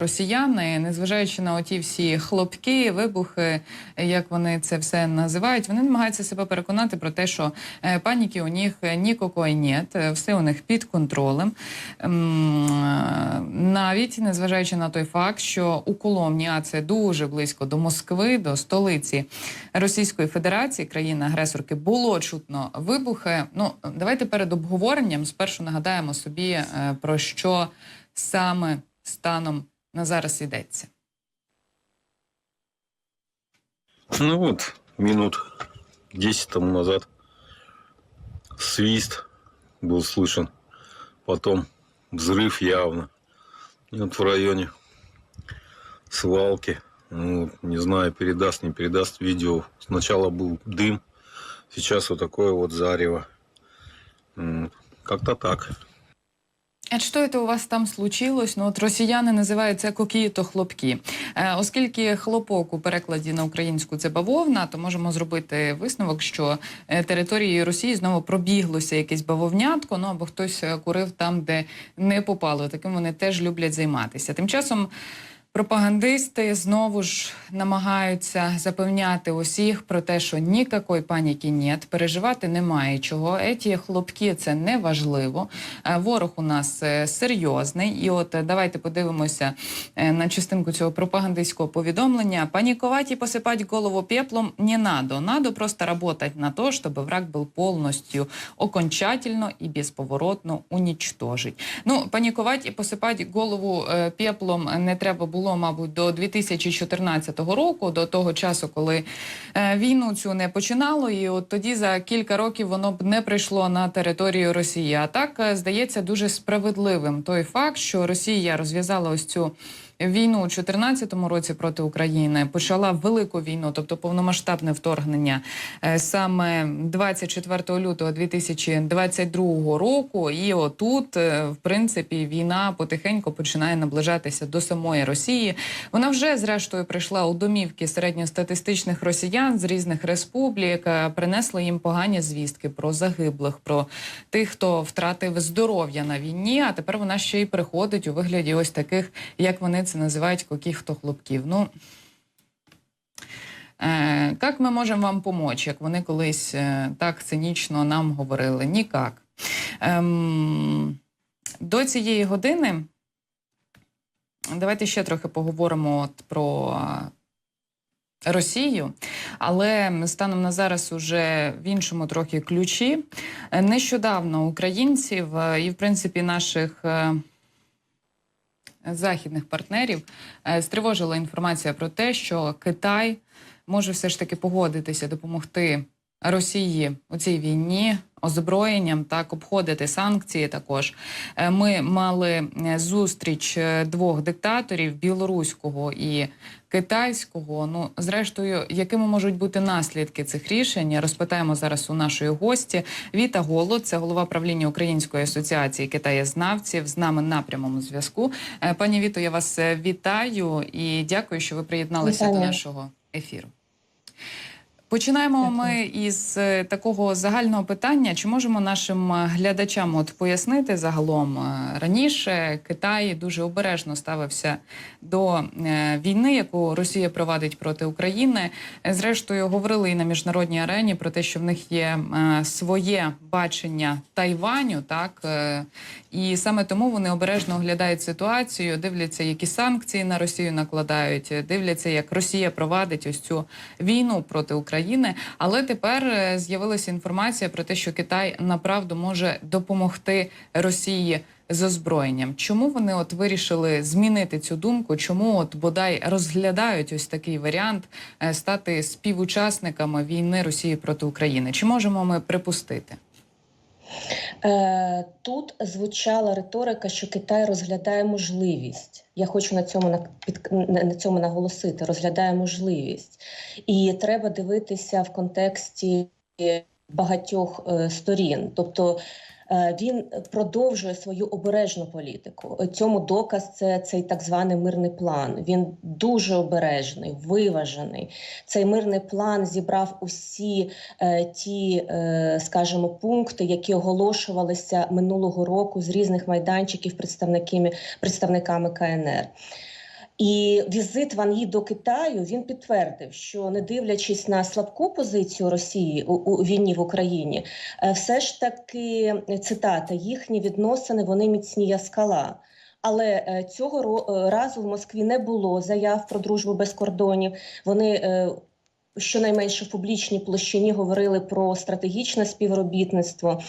Росіяни, незважаючи на оті всі хлопки, вибухи, як вони це все називають, вони намагаються себе переконати про те, що е, паніки у них нікакої нет, е, все у них під контролем. Ем, е, Навіть незважаючи на той факт, що у Коломні, а це дуже близько до Москви, до столиці Російської Федерації, країни-агресорки, було чутно вибухи. Ну давайте перед обговоренням спершу нагадаємо собі про що саме станом на зараз йдеться. Ну вот, минут 10 тому назад свист был слышен, потом взрыв явно. И вот в районе свалки, ну, не знаю, передаст, не передаст видео. Сначала был дым, сейчас вот такое вот зарево. Как-то так. А що це у вас там случилось? Ну от росіяни називають це кокі-то хлопки. Е, оскільки хлопок у перекладі на українську це бавовна, то можемо зробити висновок, що території територією Росії знову пробіглося якесь бавовнятко, ну або хтось е, курив там, де не попало. Таким вони теж люблять займатися. Тим часом. Пропагандисти знову ж намагаються запевняти усіх про те, що ніякої паніки нет, переживати немає чого. Еті хлопки це не важливо. Е, Ворог у нас е, серйозний. І от е, давайте подивимося е, на частинку цього пропагандистського повідомлення. Паниковать и посыпать голову пеплом не надо. Надо просто работать на то, чтобы враг был полностью, окончательно и бесповоротно уничтожить. Ну, панікувати і посипати голову е, пеплом не треба було, мабуть, до 2014 року, до того часу, коли е, війну цю не починало, і от тоді за кілька років воно б не прийшло на територію Росії. А так е, здається дуже справедливим той факт, що Росія розв'язала ось цю. Війну у 2014 році проти України почала велику війну, тобто повномасштабне вторгнення е, саме 24 лютого 2022 року. І отут, е, в принципі, війна потихеньку починає наближатися до самої Росії. Вона вже зрештою прийшла у домівки середньостатистичних росіян з різних республік, е, принесла їм погані звістки про загиблих, про тих, хто втратив здоров'я на війні. А тепер вона ще й приходить у вигляді ось таких, як вони це називають, каких-то хлопків. Ну Е, як ми можемо вам помочь, як вони колись е, так цинічно нам говорили? Нікак. Ем, до цієї години давайте ще трохи поговоримо от про е, Росію, але станом на зараз уже в іншому трохи ключі. Е, Нещодавно українців е, і, в принципі, наших. Західних партнерів е, стривожила інформація про те, що Китай може все ж таки погодитися допомогти Росії у цій війні озброєнням, так обходити санкції. Також Е, ми мали е, зустріч е, двох диктаторів білоруського і китайського. Ну, зрештою, якими можуть бути наслідки цих рішень, розпитаємо зараз у нашої гості. Віта Голод, це голова правління Української асоціації китаєзнавців. З нами на прямому зв'язку. Пані Віто, я вас вітаю і дякую, що ви приєдналися до нашого ефіру. Починаємо Дякую. ми із е, такого загального питання. Чи можемо нашим е, глядачам от пояснити загалом е, раніше Китай дуже обережно ставився до війни, яку Росія провадить проти України. Зрештою, говорили і на міжнародній арені про те, що в них є своє бачення Тайваню, так і саме тому вони обережно оглядають ситуацію, дивляться, які санкції на Росію накладають, дивляться, як Росія провадить ось цю війну проти України. Але тепер е, з'явилася інформація про те, що Китай направду може допомогти Росії з озброєнням. Чому вони от вирішили змінити цю думку? Чому от бодай розглядають ось такий варіант е, стати співучасниками війни Росії проти України? Чи можемо ми припустити? Е, Тут звучала риторика, що Китай розглядає можливість. Я хочу на цьому на, цьому наголосити. Розглядає можливість, і треба дивитися в контексті багатьох е, сторін. Тобто Е, Він продовжує свою обережну політику. Цьому доказ це цей так званий мирний план. Він дуже обережний, виважений. Цей мирний план зібрав усі е, ті, е, скажімо, пункти, які оголошувалися минулого року з різних майданчиків представниками, представниками КНР. І візит Ван Ї до Китаю він підтвердив, що не дивлячись на слабку позицію Росії у, у війні в Україні, е, все ж таки е, цитата їхні відносини вони міцні як скала. Але е, цього разу в Москві не було заяв про дружбу без кордонів. Вони щонайменше в публічній площині говорили про стратегічне співробітництво.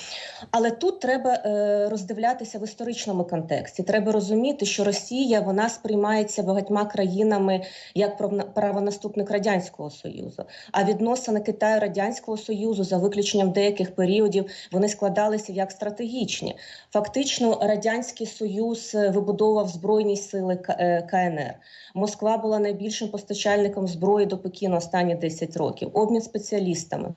Але тут треба е, роздивлятися в історичному контексті. Треба розуміти, що Росія вона сприймається багатьма країнами як правонаступник радянського союзу. А відносини Китаю радянського союзу, за виключенням деяких періодів, вони складалися як стратегічні. Фактично, радянський союз е, вибудовував збройні сили е, КНР. Москва була найбільшим постачальником зброї до Пекіну останні 10 років. Обмін спеціалістами.